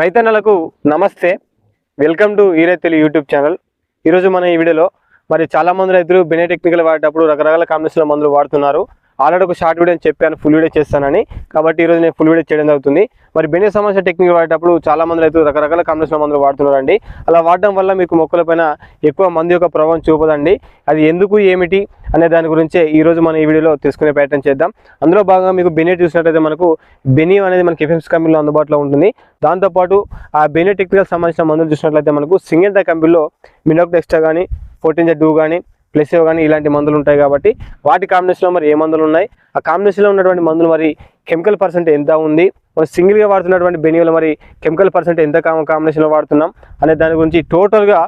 రైతన్నలకు నమస్తే. Welcome to ఈరైతులు యూట్యూబ్ ఛానల్ ఈరోజు మన ఈ వీడియోలో మరి చాలా మంది రైతులు బెనే టెక్నికల్ వాడేటప్పుడు రకరకాల కాంబినేషన్ల మందులు వాడుతున్నారు. ఆల్రెడీ ఒక షార్ట్ వీడియో చెప్పాను ఫుల్ వీడియో చేస్తానని. కాబట్టి ఈరోజు నేను ఫుల్ వీడియో చేయడం జరుగుతుంది. మరి బెనే సమస్య టెక్నిక్ వాడేటప్పుడు చాలా మంది రైతులు రకరకాల కాంబినేషన్ మందులు వాడుతున్నారండి. అలా వాడడం వల్ల మీకు మొక్కలపైన ఎక్కువ మంది యొక్క ప్రభావం చూపదండి. అది ఎందుకు ఏమిటి అనే దాని గురించే ఈరోజు మనం ఈ వీడియోలో తీసుకునే ప్రయత్నం చేద్దాం. అందులో భాగంగా మీకు బెనియట్ చూసినట్లయితే మనకు బెనీ అనేది మనకి ఎఫ్ఎంస్ కంపెనీలో అందుబాటులో ఉంటుంది. దాంతోపాటు ఆ బెనియట్ టెక్నికల్ సంబంధించిన మందులు చూసినట్లయితే మనకు సింగిల్ కంపెనీలో మినోక్ ఎక్స్ట్రా కానీ ఫోర్టీన్ జెడ్ కానీ ప్లెసివ్ కానీ ఇలాంటి మందులు ఉంటాయి కాబట్టి వాటి కాంబినేషన్లో మరి ఏ మందులు ఉన్నాయి? ఆ కాంబినేషన్లో ఉన్నటువంటి మందులు మరి కెమికల్ పర్సెంట్ ఎంత ఉంది? మనం సింగిల్గా వాడుతున్నటువంటి బెనియోలు మరి కెమికల్ పర్సెంట్ ఎంత కాంబినేషన్లో వాడుతున్నాం? అనే దాని గురించి టోటల్గా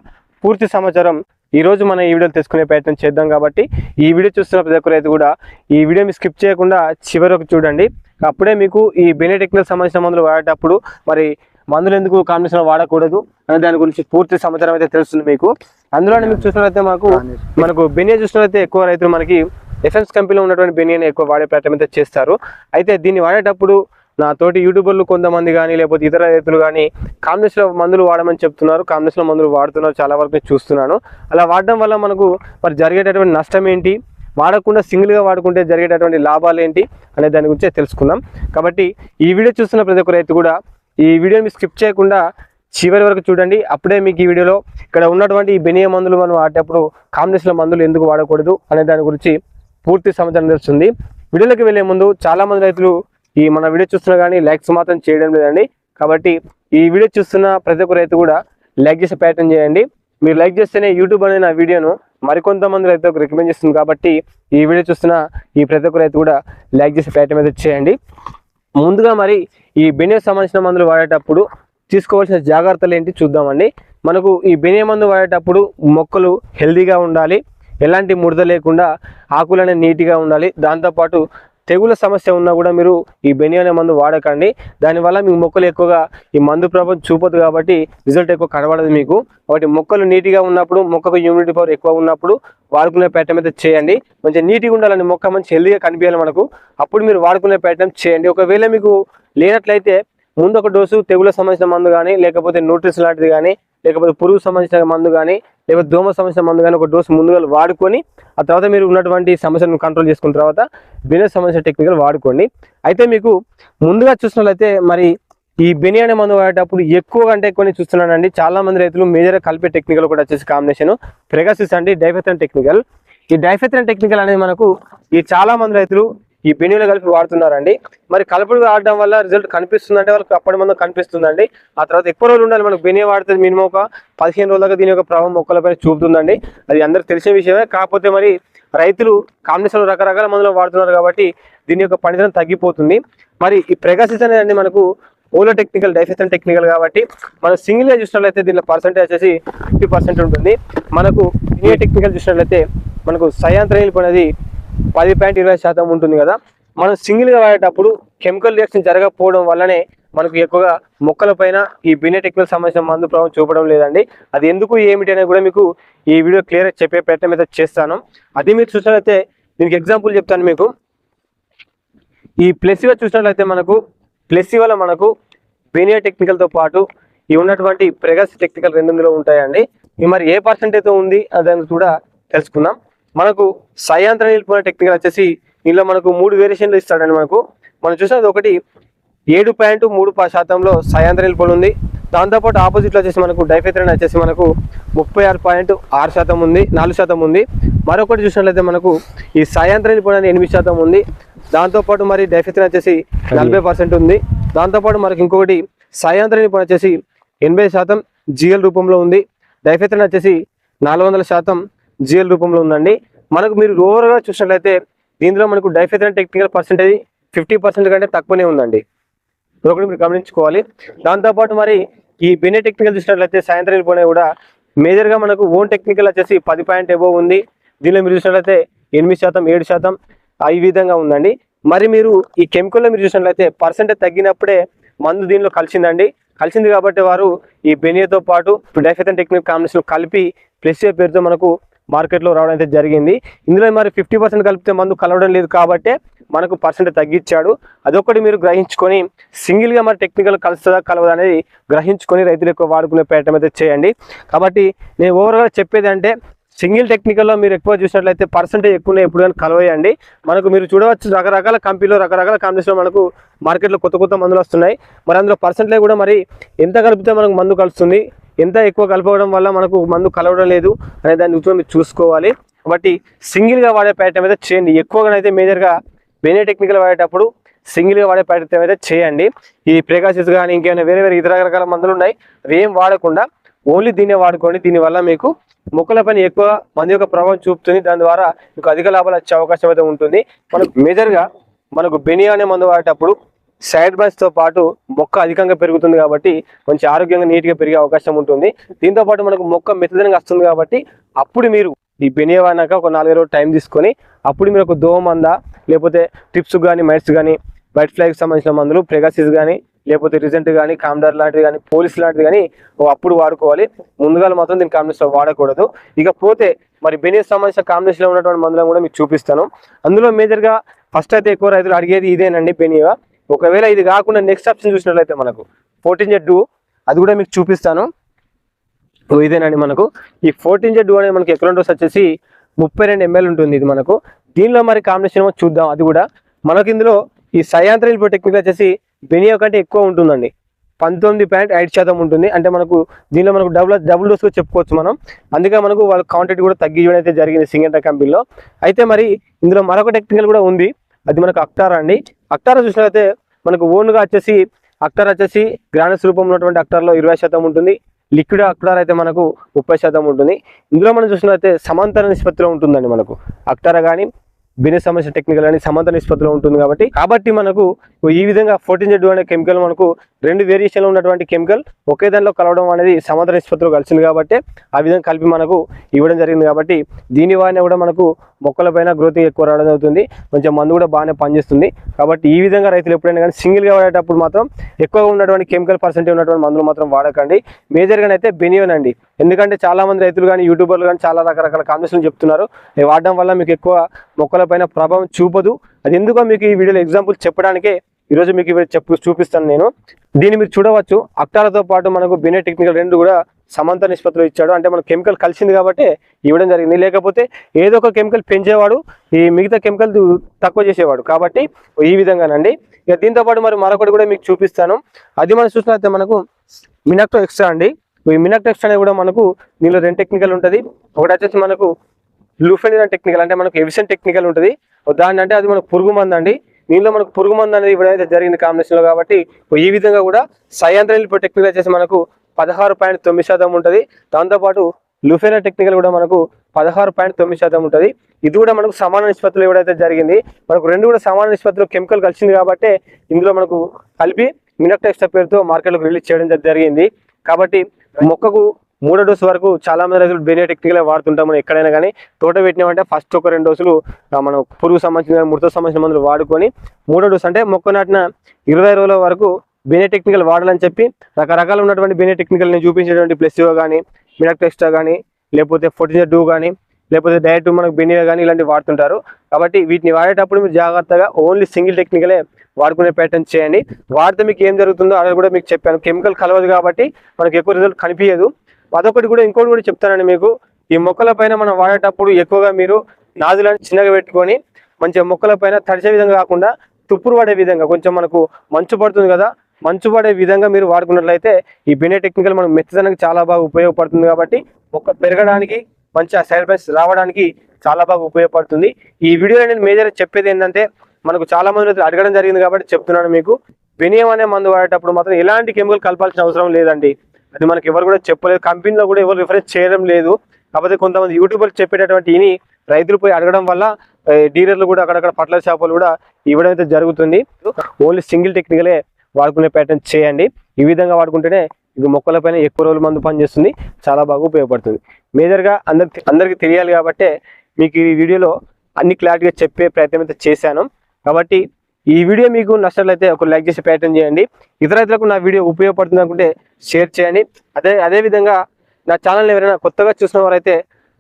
పూర్తి సమాచారం ఈరోజు మనం ఈ వీడియోలు తెలుసుకునే ప్రయత్నం చేద్దాం కాబట్టి ఈ వీడియో చూస్తున్న ప్రతి ఒక్క రైతు కూడా ఈ వీడియోని స్కిప్ చేయకుండా చివరకు చూడండి. అప్పుడే మీకు ఈ బెనిటెక్నికల్ సంబంధించిన మందులు వాడేటప్పుడు మరి మందులు ఎందుకు కాంబినేషన్ వాడకూడదు అనే దాని గురించి పూర్తి సమాచారం అయితే తెలుస్తుంది మీకు. అందులోనే మీకు చూసినట్లయితే మనకు మనకు బెనియా చూసినట్లయితే ఎక్కువ రైతులు మనకి ఎఫ్ఎన్స్ కంపెనీలో ఉన్నటువంటి బెనియాని ఎక్కువ వాడే ప్రయత్నం అయితే చేస్తారు. అయితే దీన్ని వాడేటప్పుడు నా తోటి యూట్యూబర్లు కొంతమంది కానీ లేకపోతే ఇతర రైతులు కానీ కాంబినేషన్ మందులు వాడమని చెప్తున్నారు. కాంబినేషన్ మందులు వాడుతున్నారు. చాలా వరకు నేను చూస్తున్నాను. అలా వాడడం వల్ల మనకు మరి జరిగేటటువంటి నష్టం ఏంటి? వాడకుండా సింగిల్గా వాడుకుంటే జరిగేటటువంటి లాభాలు ఏంటి? అనే దాని గురించి తెలుసుకుందాం. కాబట్టి ఈ వీడియో చూస్తున్న ప్రతి ఒక్క రైతు కూడా ఈ వీడియోని స్కిప్ చేయకుండా చివరి వరకు చూడండి. అప్పుడే మీకు ఈ వీడియోలో ఇక్కడ ఉన్నటువంటి ఈ బెనియ మందులు మనం వాడేటప్పుడు కాంబినేషన్ మందులు ఎందుకు వాడకూడదు అనే దాని గురించి పూర్తి సమాచారం తెలుస్తుంది. వీడియోలోకి వెళ్ళే ముందు చాలా మంది రైతులు ఈ మన వీడియో చూస్తున్నా కానీ లైక్స్ మాత్రం చేయడం లేదండి. కాబట్టి ఈ వీడియో చూస్తున్న ప్రతి ఒక్క రైతు కూడా లైక్ చేసే ప్రయత్నం చేయండి. మీరు లైక్ చేస్తేనే యూట్యూబ్ అనే నా వీడియోను మరికొంతమంది రైతులకు రికమెండ్ చేస్తుంది కాబట్టి ఈ వీడియో చూస్తున్న ఈ ప్రతి ఒక్క రైతు కూడా లైక్ చేసే ప్రయత్నం అయితే చేయండి. ముందుగా మరి ఈ బెనియా సంబంధించిన మందులు వాడేటప్పుడు తీసుకోవాల్సిన జాగ్రత్తలు ఏంటి చూద్దామండి. మనకు ఈ బెనియ మందు వాడేటప్పుడు మొక్కలు హెల్దీగా ఉండాలి ఎలాంటి ముడత లేకుండా ఆకులు నీట్గా ఉండాలి. దాంతోపాటు తెగుల సమస్య ఉన్నా కూడా మీరు ఈ బెనియా అనే మందు వాడకండి. దానివల్ల మీ మొక్కలు ఎక్కువగా ఈ మందు ప్రభావం చూపదు కాబట్టి రిజల్ట్ ఎక్కువ కనబడదు మీకు. కాబట్టి మొక్కలు నీట్గా ఉన్నప్పుడు మొక్కకు ఇమ్యూనిటీ పవర్ ఎక్కువ ఉన్నప్పుడు వాడుకునే ప్రయత్నం అయితే చేయండి. మంచి నీట్గా ఉండాలని మొక్క మంచి హెల్దీగా కనిపించాలి మనకు. అప్పుడు మీరు వాడుకునే ప్రయత్నం చేయండి. ఒకవేళ మీకు లేనట్లయితే ముందు ఒక డోసు తెగుల సంబంధించిన మందు కానీ లేకపోతే న్యూట్రిస్ లాంటిది కానీ లేకపోతే పురుగు సంబంధించిన మందు కానీ లేకపోతే దోమ సంబంధించిన మందు కానీ ఒక డోసు ముందుగా వాడుకొని ఆ తర్వాత మీరు ఉన్నటువంటి సమస్యను కంట్రోల్ చేసుకున్న తర్వాత బినెస్ సంబంధించిన టెక్నికల్ వాడుకోండి. అయితే మీకు ముందుగా చూసినట్లయితే మరి ఈ బెని అనే మందు వాడేటప్పుడు ఎక్కువ అంటే కొన్ని చూస్తున్నానండి. చాలా మంది రైతులు మేజర్గా కలిపే టెక్నికల్ కూడా వచ్చేసి కాంబినేషన్ ప్రెగాసిస్ అండి డైఫెథన్ టెక్నికల్ ఈ డైఫెథన్ టెక్నికల్ అనేది మనకు ఈ చాలా మంది రైతులు ఈ బెనీలో కలిపి వాడుతున్నారండి. మరి కలుపులు వాడడం వల్ల రిజల్ట్ కనిపిస్తుంది అంటే వాళ్ళకి అప్పటి ముందు కనిపిస్తుందండి. ఆ తర్వాత ఎక్కువ రోజులు ఉండాలి మనకు బెనీ వాడితే మినిమం ఒక పదిహేను రోజులకు దీని యొక్క ప్రభావం మొక్కలపై చూపుతుందండి. అది అందరికి తెలిసిన విషయమే. కాకపోతే మరి రైతులు కాంబినేషన్ రకరకాల మందులు వాడుతున్నారు కాబట్టి దీని యొక్క పనితనం తగ్గిపోతుంది. మరి ఈ ప్రెగాసిస్ అనేది మనకు ఓలో టెక్నికల్ డైఫెసన్ టెక్నికల్ కాబట్టి మనం సింగిల్గా చూసినట్లయితే దీనిలో పర్సెంటేజ్ వచ్చేసి ఫిఫ్టీ పర్సెంట్ ఉంటుంది. మనకు ఇనియో టెక్నికల్ చూసినట్లయితే మనకు సయాంత్రయిల్ అనేది పది పాయింట్ ఇరవై శాతం ఉంటుంది కదా. మనం సింగిల్గా వాడేటప్పుడు కెమికల్ రియాక్షన్ జరగకపోవడం వల్లనే మనకు ఎక్కువగా మొక్కల పైన ఈ బినే సంబంధించిన మందు ప్రభావం చూపడం లేదండి. అది ఎందుకు ఏమిటి అనేది కూడా మీకు ఈ వీడియో క్లియర్గా చెప్పే ప్రయత్నం అయితే చేస్తాను. అది మీరు చూసినట్లయితే దీనికి ఎగ్జాంపుల్ చెప్తాను మీకు. ఈ ప్లెసివా చూసినట్లయితే మనకు ప్లెసివాలో మనకు బీనియా టెక్నికల్తో పాటు ఈ ఉన్నటువంటి ప్రెగస్ టెక్నికల్ రెండు ఉంటాయండి. మరి ఏ పర్సెంటేజ్ ఉంది అదని కూడా తెలుసుకుందాం. మనకు సయాంత్ర నిలిపిన టెక్నికల్ వచ్చేసి ఇందులో మనకు మూడు వేరియేషన్లు ఇస్తాడండి మనకు. మనం చూసినది ఒకటి ఏడు పాయింట్ మూడు శాతంలో సయాంత్ర నిలిపడి ఉంది. దాంతోపాటు ఆపోజిట్లో వచ్చేసి మనకు డైఫెథ్రిన్ వచ్చేసి మనకు ముప్పై ఆరు పాయింట్ ఆరు శాతం ఉంది నాలుగు శాతం ఉంది. మరొకటి చూసినట్లయితే మనకు ఈ సాయంత్రం నిలిపడానికి ఎనిమిది శాతం ఉంది. దాంతోపాటు మరి డైఫెత్రన్ వచ్చేసి నలభై పర్సెంట్ ఉంది. దాంతోపాటు మనకి ఇంకొకటి సాయంత్రం నిలిపడి వచ్చేసి ఎనభై శాతం జిఎల్ రూపంలో ఉంది. డైఫెత్రన్ వచ్చేసి నాలుగు వందల శాతం జిఎల్ రూపంలో ఉందండి. మనకు మీరు ఓవర్గా చూసినట్లయితే దీనిలో మనకు డైఫెథ్రిన్ టెక్నికల్ పర్సెంటేజ్ ఫిఫ్టీ పర్సెంట్ కంటే తక్కువనే ఉందండి. ఒకటి మీరు గమనించుకోవాలి. దాంతోపాటు మరి ఈ బెనే టెక్నికల్ చూసినట్లయితే సాయంత్రం వెళ్ళిపోయినా కూడా మేజర్గా మనకు ఓన్ టెక్నికల్ వచ్చేసి పది పాయింట్ ఎబో ఉంది. దీనిలో మీరు చూసినట్లయితే ఎనిమిది శాతం ఏడు శాతం ఆ ఈ విధంగా ఉందండి. మరి మీరు ఈ కెమికల్లో మీరు చూసినట్లయితే పర్సెంటేజ్ తగ్గినప్పుడే మందు దీనిలో కలిసిందండి. కలిసింది కాబట్టి వారు ఈ బెనియతో పాటు డైఫెథన్ టెక్నిక్ కాంబినేషన్ కలిపి ప్లస్ పేరుతో మనకు మార్కెట్లో రావడం అయితే జరిగింది. ఇందులో మరి ఫిఫ్టీ పర్సెంట్ కలిపితే మందు కలవడం లేదు కాబట్టి మనకు పర్సెంట్ తగ్గించాడు. అదొకటి మీరు గ్రహించుకొని సింగిల్గా మరి టెక్నికల్ కలుస్తుందా కలవదా అనేది గ్రహించుకొని రైతులు ఎక్కువ వాడుకునే ప్రయత్నం అయితే చేయండి. కాబట్టి నేను ఓవరాల్గా చెప్పేది అంటే సింగిల్ టెక్నికల్లో మీరు ఎక్కువ చూసినట్లయితే పర్సెంటేజ్ ఎక్కువ ఎప్పుడు కానీ కలవేయండి. మనకు మీరు చూడవచ్చు రకరకాల కంపెనీలో రకరకాల కంపెనీస్లో మనకు మార్కెట్లో కొత్త కొత్త మందులు వస్తున్నాయి. మరి అందులో పర్సెంటేజ్ కూడా మరి ఎంత కలిపితే మనకు మందు కలుస్తుంది ఎంత ఎక్కువ కలపడం వల్ల మనకు మందు కలవడం లేదు అనే దాన్ని కూడా మీరు చూసుకోవాలి. కాబట్టి సింగిల్గా వాడే ప్రయత్నం అయితే చేయండి. ఎక్కువగా అయితే మేజర్గా బెనే టెక్నికల్ వాడేటప్పుడు సింగిల్గా వాడే ప్రయత్నం అయితే చేయండి. ఈ ప్రేకాసిస్ కానీ ఇంకేమైనా వేరే వేరే ఇతర రకాల మందులు ఉన్నాయి. అవి ఏం వాడకుండా ఓన్లీ దీన్నే వాడుకోండి. దీనివల్ల మీకు మొక్కల పని ఎక్కువ మంది యొక్క ప్రభావం చూపుతుంది. దాని ద్వారా మీకు అధిక లాభాలు వచ్చే అవకాశం అయితే ఉంటుంది. మనకు మేజర్గా మనకు బెనియా అనే మందు వాడేటప్పుడు సైడ్తో పాటు మొక్క అధికంగా పెరుగుతుంది కాబట్టి మంచి ఆరోగ్యంగా నీట్గా పెరిగే అవకాశం ఉంటుంది. దీంతో పాటు మనకు మొక్క మెత్తదనంగా వస్తుంది కాబట్టి అప్పుడు మీరు ఈ బెనియవానాక ఒక నాలుగు రోజులు టైం తీసుకొని అప్పుడు మీరు ఒక దోమ మందా లేకపోతే టిప్స్ కానీ మైట్స్ కానీ వైట్ ఫ్లైకి సంబంధించిన మందులు ప్రెగాసిస్ కానీ లేకపోతే రిజెంట్ కానీ కామ్డార్ లాంటివి కానీ పోలీస్ లాంటివి కానీ అప్పుడు వాడుకోవాలి. ముందుగా మాత్రం దీని కాంబినేషన్ వాడకూడదు. ఇకపోతే మరి బెనియస్ సంబంధించిన కాంబినేషన్లో ఉన్నటువంటి మందులను కూడా మీకు చూపిస్తాను. అందులో మేజర్గా ఫస్ట్ అయితే ఎక్కువ రైతులు అడిగేది ఇదేనండి బెనియా ఒకవేళ ఇది కాకుండా నెక్స్ట్ ఆప్షన్ చూసినట్లయితే మనకు ఫోర్టీన్ జెడ్ అది కూడా మీకు చూపిస్తాను. ఇదేనండి మనకు. ఈ ఫోర్టీన్ జెడ్ అనేది మనకి ఎక్కడ డోస్ వచ్చేసి ముప్పై రెండు ఎంఎల్ ఉంటుంది ఇది మనకు. దీనిలో మరి కాంబినేషన్ చూద్దాం అది కూడా. మనకి ఇందులో ఈ సయాంత్రిల్ టెక్నిక్ వచ్చేసి బెనియో కంటే ఎక్కువ ఉంటుందండి. పంతొమ్మిది పాయింట్ ఐదు శాతం ఉంటుంది. అంటే మనకు దీనిలో మనకు డబుల్ డబుల్ డోస్గా చెప్పుకోవచ్చు మనం. అందుకే మనకు వాళ్ళ క్వాంటిటీ కూడా తగ్గించడం అయితే జరిగింది సింగంటా కంపెనీలో అయితే మరి ఇందులో మరొక టెక్నికల్ కూడా ఉంది. అది మనకు అక్టారా అండి. అక్టారా చూసినట్లయితే మనకు ఓన్గా వచ్చేసి అక్టార్ వచ్చేసి గ్రానస్ రూపంలో ఉన్నటువంటి అక్టార్లో ఇరవై శాతం ఉంటుంది. లిక్విడ్ అక్టార్ అయితే మనకు ముప్పై శాతం ఉంటుంది. ఇందులో మనం చూసినట్లయితే సమాంతర నిష్పత్తిలో ఉంటుందండి మనకు. అక్టారా కానీ బిజినెస్ సమస్య టెక్నికల్ అని సమాంతర నిష్పత్తిలో ఉంటుంది కాబట్టి కాబట్టి మనకు ఈ విధంగా ఫోర్టీన్ జెడ్ అనే కెమికల్ మనకు రెండు వేరియేషన్లో ఉన్నటువంటి కెమికల్ ఒకే దానిలో కలవడం అనేది సమాంతర నిష్పత్తిలో కలిసింది కాబట్టి ఆ విధంగా కలిపి మనకు ఇవ్వడం జరిగింది కాబట్టి దీని వల్ల కూడా మనకు మొక్కలపైన గ్రోతింగ్ ఎక్కువ రావడం అవుతుంది కొంచెం మందు కూడా బాగానే పనిచేస్తుంది. కాబట్టి ఈ విధంగా రైతులు ఎప్పుడైనా కానీ సింగిల్గా వాడేటప్పుడు మాత్రం ఎక్కువగా ఉన్నటువంటి కెమికల్ పర్సెంటేజ్ ఉన్నటువంటి మందులు మాత్రం వాడకండి. మేజర్గా అయితే బెనియోన్ అండి. ఎందుకంటే చాలామంది రైతులు కానీ యూట్యూబర్లు కానీ చాలా రకరకాల కాంబినేషన్ చెప్తున్నారు. అవి వాడడం వల్ల మీకు ఎక్కువ మొక్కలపైన ప్రభావం చూపదు. అది ఎందుకో మీకు ఈ వీడియోలో ఎగ్జాంపుల్ చెప్పడానికే ఈరోజు మీకు ఇవి చెప్పు చూపిస్తాను నేను. దీన్ని మీరు చూడవచ్చు. అక్టాలతో పాటు మనకు బినే టెక్నికల్ రెండు కూడా సమాంతర నిష్పత్తిలో ఇచ్చాడు. అంటే మనకు కెమికల్ కలిసింది కాబట్టి ఇవ్వడం జరిగింది. లేకపోతే ఏదో ఒక కెమికల్ పెంచేవాడు ఈ మిగతా కెమికల్ తక్కువ చేసేవాడు. కాబట్టి ఈ విధంగానండి. ఇక దీంతో పాటు మరి మరొకటి కూడా మీకు చూపిస్తాను. అది మనం చూసినట్లయితే మనకు మినక్టో ఎక్స్ట్రా అండి. ఈ మినక్టో అనేది కూడా మనకు దీనిలో రెండు టెక్నికల్ ఉంటుంది. ఒకటి వచ్చేసి మనకు లూఫెనిన్ టెక్నికల్ అంటే మనకు ఎవిసెన్ టెక్నికల్ ఉంటుంది. దాని అంటే అది మనకు పురుగు మందు అండి. దీనిలో మనకు పురుగు మందు అనేది ఇప్పుడైతే జరిగింది కాంబినేషన్లో కాబట్టి ఈ విధంగా కూడా సయాంత్రం టెక్నికల్ వచ్చేసి మనకు పదహారు పాయింట్ తొమ్మిది శాతం ఉంటుంది. దాంతోపాటు లూఫెనా టెక్నికల్ కూడా మనకు పదహారు పాయింట్ తొమ్మిది శాతం ఉంటుంది. ఇది కూడా మనకు సమాన నిష్పత్తులు ఇవ్వడైతే జరిగింది. మనకు రెండు కూడా సమాన నిష్పత్తిలో కెమికల్ కలిసింది కాబట్టి ఇందులో మనకు కలిపి మినక్టెక్స్ట్రా పేరుతో మార్కెట్లోకి రిలీజ్ చేయడం జరిగింది. కాబట్టి మొక్కకు మూడో డోసు వరకు చాలా మంది రైతులు బెనియా టెక్నికల్ వాడుతుంటాం మనం ఎక్కడైనా కానీ. తోట పెట్టినామంటే ఫస్ట్ ఒక రెండు డోసులు మనం పురుగు సంబంధించిన ముడత సంబంధించిన మందులు వాడుకొని మూడో డోసు అంటే మొక్క నాటిన ఇరవై రోజుల వరకు బెనియా టెక్నికల్ వాడాలని చెప్పి రకరకాల ఉన్నటువంటి బెనియా టెక్నికల్ని చూపించేటువంటి ప్లెసివో కానీ మినక్ కానీ లేకపోతే ఫోర్టీన్ డూ కానీ లేకపోతే డైరెక్ట్ మనకు బెనియా కానీ ఇలాంటివి వాడుతుంటారు. కాబట్టి వీటిని వాడేటప్పుడు మీరు జాగ్రత్తగా ఓన్లీ సింగిల్ టెక్నికలే వాడుకునే ప్యాటర్న్ చేయండి. వాడితే మీకు ఏం జరుగుతుందో అది కూడా మీకు చెప్పాను. కెమికల్ కలవదు కాబట్టి మనకు ఎక్కువ రిజల్ట్ కనిపించదు అదొకటి కూడా ఇంకోటి కూడా చెప్తానండి మీకు. ఈ మొక్కల పైన మనం వాడేటప్పుడు ఎక్కువగా మీరు నాదులను చిన్నగా పెట్టుకొని మంచిగా మొక్కల పైన తడిచే విధంగా కాకుండా తుప్పురు పడే విధంగా కొంచెం మనకు మంచు పడుతుంది కదా మంచు పడే విధంగా మీరు వాడుకున్నట్లయితే ఈ బినే టెక్నికల్ మనకు మెత్తదనకు చాలా బాగా ఉపయోగపడుతుంది కాబట్టి మొక్క పెరగడానికి మంచి సైడ్ రావడానికి చాలా బాగా ఉపయోగపడుతుంది. ఈ వీడియోలో నేను మేజర్ చెప్పేది ఏంటంటే మనకు చాలా మంది అడగడం జరిగింది కాబట్టి చెప్తున్నాను మీకు. వినియం అనే మందు వాడేటప్పుడు మాత్రం ఎలాంటి కెమికల్ కలపాల్సిన అవసరం లేదండి. అది మనకి ఎవరు కూడా చెప్పలేదు. కంపెనీలో కూడా ఎవరు రిఫరెన్స్ చేయడం లేదు. కాకపోతే కొంతమంది యూట్యూబర్లు చెప్పేటటువంటి ఇని రైతులు పోయి అడగడం వల్ల డీలర్లు కూడా అక్కడక్కడ పట్ల షాపులు కూడా ఇవ్వడం అయితే జరుగుతుంది. ఓన్లీ సింగిల్ టెక్నికలే వాడుకునే ప్యాటర్న్ చేయండి. ఈ విధంగా వాడుకుంటేనే ఇది మొక్కలపైన ఎక్కువ రోజులు మందు పనిచేస్తుంది. చాలా బాగా ఉపయోగపడుతుంది. మేజర్గా అందరికి అందరికీ తెలియాలి కాబట్టే మీకు ఈ వీడియోలో అన్ని క్లారిటీగా చెప్పే ప్రయత్నం అయితే చేశాను. కాబట్టి ఈ వీడియో మీకు నచ్చినట్లయితే ఒక లైక్ చేసి ప్రయత్నం చేయండి. ఇతర రైతులకు నా వీడియో ఉపయోగపడుతుంది అనుకుంటే షేర్ చేయండి. అదే అదే విధంగా నా ఛానల్ని ఎవరైనా కొత్తగా చూసిన వారైతే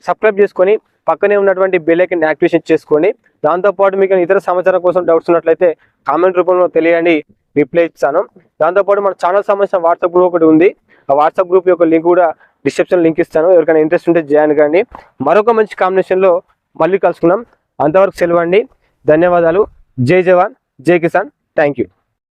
సబ్స్క్రైబ్ చేసుకొని పక్కనే ఉన్నటువంటి బెల్లైకన్ యాక్టివేషన్ చేసుకోండి. దాంతోపాటు మీకు ఇతర సమాచారం కోసం డౌట్స్ ఉన్నట్లయితే కామెంట్ రూపంలో తెలియండి. రిప్లై ఇస్తాను. దాంతోపాటు మన ఛానల్ సంబంధించిన వాట్సాప్ గ్రూప్ ఒకటి ఉంది. ఆ వాట్సాప్ గ్రూప్ యొక్క లింక్ కూడా డిస్క్రిప్షన్ లింక్ ఇస్తాను. ఎవరికైనా ఇంట్రెస్ట్ ఉంటే జాయిన్ కానీ మరొక మంచి కాంబినేషన్లో మళ్ళీ కలుసుకున్నాం అంతవరకు సెలవండి ధన్యవాదాలు. జై జవాన్ జై కిసాన్ థ్యాంక్ యూ